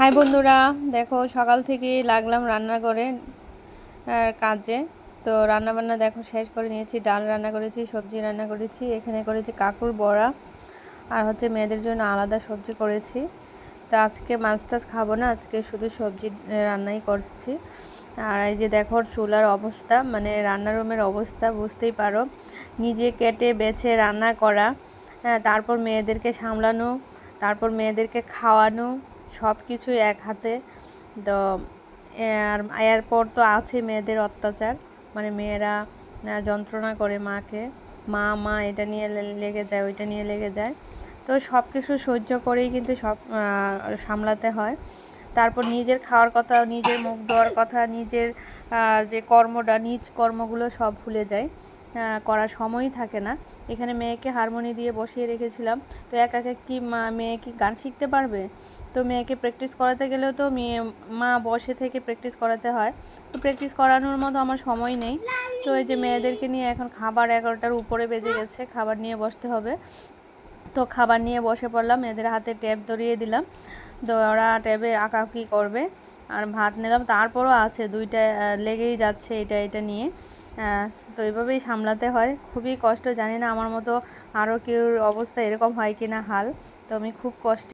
High বন্ধুরা, দেখো সকাল থেকে লাগলাম রান্নাঘরে আর কাজে। তো রান্না বান্না দেখো শেষ করে নিয়েছি, ডাল রান্না করেছি, সবজি রান্না করেছি, এখানে করেছি কাকুর বড়া আর হচ্ছে মেয়েদের জন্য আলাদা সবজি করেছি। তো আজকে মাছ টাছ খাব না, আজকে শুধু সবজি রান্নাই করছি। আর এই যে দেখো চুলার অবস্থা মানে রান্নার রুমের অবস্থা, বুঝতেই পারো। নিজে কেটে বেছে রান্না করা হ্যাঁ তারপর মেয়েদেরকে সামলানো, তারপর মেয়েদেরকে খাওয়ানো সব কিছু এক হাতে। তো আর এরপর তো আছে মেয়েদের অত্যাচার। মানে মেয়েরা যন্ত্রণা করে মাকে। মা মা, এটা নিয়ে লেগে যায়, ওইটা নিয়ে লেগে যায়। তো সব কিছু সহ্য করেই কিন্তু সব সামলাতে হয়। তারপর নিজের খাওয়ার কথা, নিজের মুখ দেওয়ার কথা, নিজের যে কর্মটা, নিজ কর্মগুলো সব ভুলে যায়। করার সময়ই থাকে না। এখানে মেয়েকে হারমোনি দিয়ে বসিয়ে রেখেছিলাম। তো একা একা কি মা, মেয়ে কি গান শিখতে পারবে? তো মেয়েকে প্র্যাকটিস করাতে গেলেও তো মেয়ে, মা বসে থেকে প্র্যাকটিস করাতে হয়। তো প্র্যাকটিস করানোর মতো আমার সময় নেই। তো এই যে মেয়েদেরকে নিয়ে এখন খাবার এগারোটার উপরে বেজে গেছে, খাবার নিয়ে বসতে হবে। তো খাবার নিয়ে বসে পড়লাম, এদের হাতে ট্যাব ধরিয়ে দিলাম। তো ওরা ট্যাবে আঁকাআঁকি করবে। আর ভাত নিলাম। তারপরও আছে, দুইটা লেগেই যাচ্ছে এটা এটা নিয়ে। তো এভাবেই সামলাতে হয়। খুবই কষ্ট, জানি না আমার মতো আরও কেউ অবস্থা এরকম হয় কি না হাল। তো আমি খুব কষ্ট